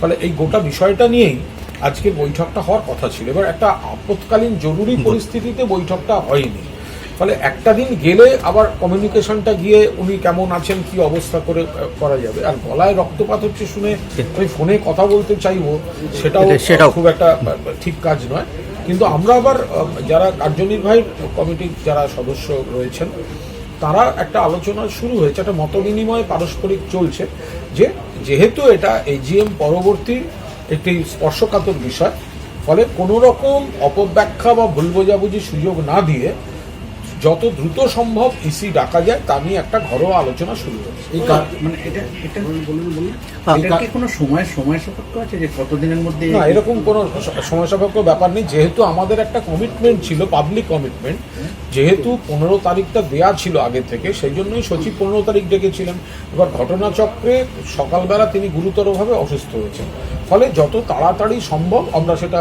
ফলে এই গোটা বিষয়টা নিয়েই আজকের বৈঠকটা হওয়ার কথা ছিল। এবার একটা আপৎকালীন জরুরি পরিস্থিতিতে বৈঠকটা হয়নি। ফলে একটা দিন গেলে আবার কমিউনিকেশনটা গিয়ে উনি কেমন আছেন কি অবস্থা করে করা যাবে। আর গলায় রক্তপাত হচ্ছে শুনে আমি ফোনে কথা বলতে চাইব সেটাও সেটাও। খুব একটা ঠিক কাজ নয়। কিন্তু আমরা আবার যারা কার্যনির্বাহী কমিটির যারা সদস্য রয়েছেন তারা একটা আলোচনা শুরু হয়েছে। একটা মত বিনিময় পারস্পরিক চলছে। যে যেহেতু এটা এজিএম পরবর্তী একটি স্পর্শকাতর বিষয়, ফলে কোনো রকম অপব্যাখ্যা বা ভুল বোঝাবুঝি সুযোগ না দিয়ে যত দ্রুত সম্ভব ইসি ডাকা যায় তা নিয়ে একটা ঘরোয়া আলোচনা শুরু হয়েছে এই মানে এটা এটা বলুন বলুন এটা কি কোনো সময় সময় সাপেক্ষ আছে যে কতদিনের মধ্যে না এরকম কোনো সময় সাপেক্ষ ব্যাপার নেই। যেহেতু আমাদের একটা কমিটমেন্ট ছিল পাবলিক কমিটমেন্ট যেহেতু পনেরো তারিখটা দেয়া ছিল আগে থেকে সেই জন্যই সচিব পনেরো তারিখ ডেকেছিলেন। এবার ঘটনাচক্রে সকালবেলা তিনি গুরুতরভাবে অসুস্থ হয়েছেন। ফলে যত তাড়াতাড়ি সম্ভব আমরা সেটা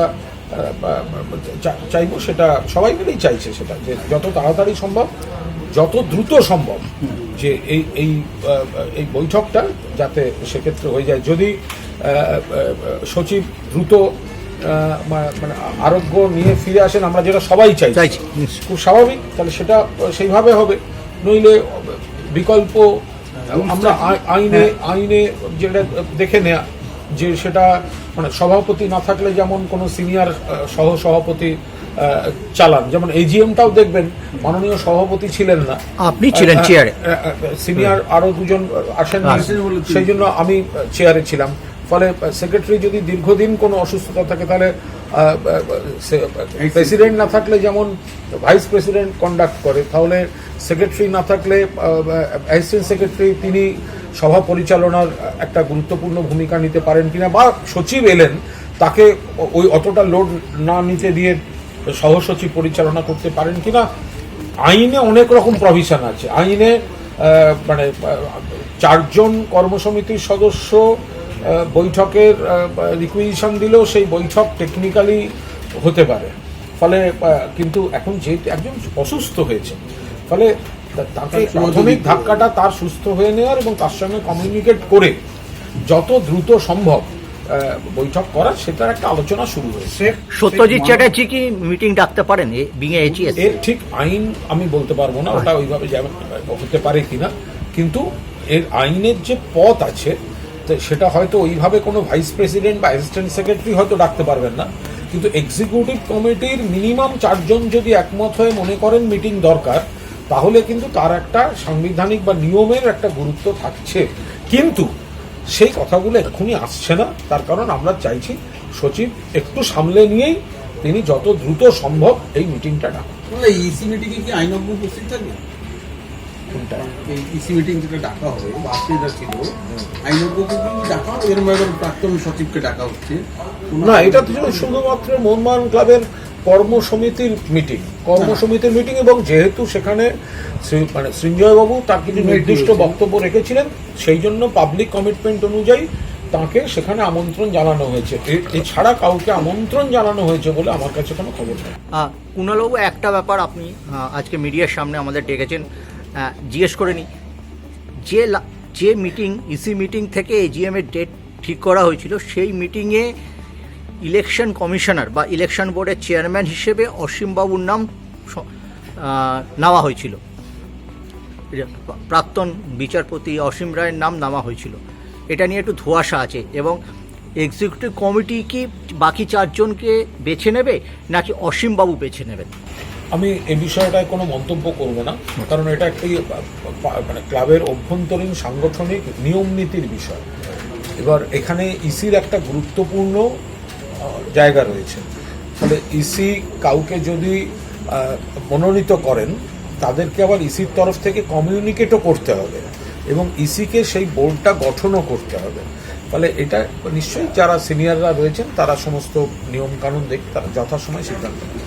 চাইব সেটা সবাই মিলেই চাইছে সেটা যে যত তাড়াতাড়ি সম্ভব যত দ্রুত সম্ভব যে এই এই এই বৈঠকটা যাতে সেক্ষেত্রে হয়ে যায়। যদি সচিব দ্রুত মানে আরোগ্য নিয়ে ফিরে আসেন আমরা যেটা সবাই চাই। চাইছি, খুব স্বাভাবিক তাহলে সেটা সেইভাবে হবে। নইলে বিকল্প আমরা আইনে আইনে যেটা দেখে নেয়া যে সেটা মানে সভাপতি না থাকলে যেমন কোনো সিনিয়র সহ সভাপতি চালান। যেমন এজিএমটাও দেখবেন মাননীয় সভাপতি ছিলেন না। আপনি ছিলেন চেয়ারে সিনিয়র আরও দুজন আসেন বলে তিনি- সেই জন্য আমি চেয়ারে ছিলাম। ফলে সেক্রেটারি যদি দীর্ঘদিন কোনো অসুস্থতা থাকে তাহলে প্রেসিডেন্ট না থাকলে যেমন ভাইস প্রেসিডেন্ট কন্ডাক্ট করে তাহলে সেক্রেটারি না থাকলে অ্যাসিস্ট্যান্ট সেক্রেটারি তিনি সভা পরিচালনার একটা গুরুত্বপূর্ণ ভূমিকা নিতে পারেন কিনা বা সচিব এলেন, তাকে ওই অতটা লোড না নিতে দিয়ে সহসচিব পরিচালনা করতে পারেন কিনা? আইনে অনেক রকম প্রভিশন আছে। আইনে মানে চারজন কর্মসমিতির সদস্য বৈঠকের রিকুইজিশন দিলেও সেই বৈঠক টেকনিক্যালি হতে পারে। ফলে কিন্তু এখন যেহেতু একজন অসুস্থ হয়েছে, ফলে তাকে প্রাথমিক ধাক্কাটা তার সুস্থ হয়ে নেওয়ার এবং তার সঙ্গে কমিউনিকেট করে যত দ্রুত সম্ভব বৈঠক করার সেটার একটা আলোচনা শুরু হয়েছে। সত্যজিৎ চ্যাটার্জি কি মিটিং ডাকতে পারেন? এর ঠিক আইন আমি বলতে পারব না ওটা ওইভাবে যেমন হতে পারে কিনা। কিন্তু এর আইনের যে পথ আছে তো সেটা হয়তো ওইভাবে কোনো ভাইস প্রেসিডেন্ট বা অ্যাসিস্ট্যান্ট সেক্রেটারি হয়তো ডাকতে পারবেন না। কিন্তু এক্সিকিউটিভ কমিটির মিনিমাম চারজন যদি একমত হয়ে মনে করেন মিটিং দরকার তাহলে কিন্তু তার একটা সাংবিধানিক বা নিয়মের একটা গুরুত্ব থাকছে। কিন্তু সেই কথাগুলো এক্ষুনি আসছে না তার কারণ আমরা চাইছি সচিব একটু সামলে নিয়েই তিনি যত দ্রুত সম্ভব এই মিটিংটা তাহলে ইসি মিটিং এ কি আইনজ্ঞ উপস্থিত থাকবে? ইসি মিটিং যেটা ডাকা হবে বা আজকে ছিল আইনজ্ঞকে ডাকা একবার প্রাক্তন সচিবকে ডাকা হচ্ছে। না এটা তো শুধুমাত্র মোহনবাগান ক্লাবের কর্ম সমিতির মিটিং কর্মসমিতির মিটিং এবং যেহেতু সেখানে মানে সৃঞ্জয় বাবু তার কিছু নির্দিষ্ট বক্তব্য রেখেছিলেন সেই জন্য পাবলিক কমিটমেন্ট অনুযায়ী তাকে সেখানে আমন্ত্রণ জানানো হয়েছে। এছাড়া কাউকে আমন্ত্রণ জানানো হয়েছে বলে আমার কাছে কোনো খবর নেই। কুণালবাবু একটা ব্যাপার আপনি আজকে মিডিয়ার সামনে আমাদের ডেকেছেন। জিজ্ঞেস করে নি। যে যে মিটিং ইসি মিটিং থেকে এজিএম এর ডেট ঠিক করা হয়েছিল সেই মিটিংয়ে ইলেকশন কমিশনার বা ইলেকশন বোর্ডের চেয়ারম্যান হিসেবে অসীমবাবুর নাম নেওয়া হয়েছিল। প্রাক্তন বিচারপতি অসীম রায়ের নাম নামা হয়েছিল। এটা নিয়ে একটু ধোঁয়াশা আছে এবং এক্সিকিউটিভ কমিটি কি বাকি চারজনকে বেছে নেবে নাকি অসীমবাবু বেছে নেবেন? আমি এ বিষয়টায় কোনো মন্তব্য করব না, কারণ এটা একটি মানে ক্লাবের অভ্যন্তরীণ সাংগঠনিক নিয়ম নীতির বিষয়। এবার এখানে ইসির একটা গুরুত্বপূর্ণ জায়গা রয়েছে। ফলে ইসি কাউকে যদি মনোনীত করেন, তাদেরকে আবার ইসির তরফ থেকে কমিউনিকেটও করতে হবে এবং ইসিকে সেই বোর্ডটা গঠনও করতে হবে। ফলে এটা নিশ্চয়ই যারা সিনিয়ররা রয়েছেন, তারা সমস্ত নিয়মকানুন দেখে, তারা যথাসময় সিদ্ধান্ত নেবে।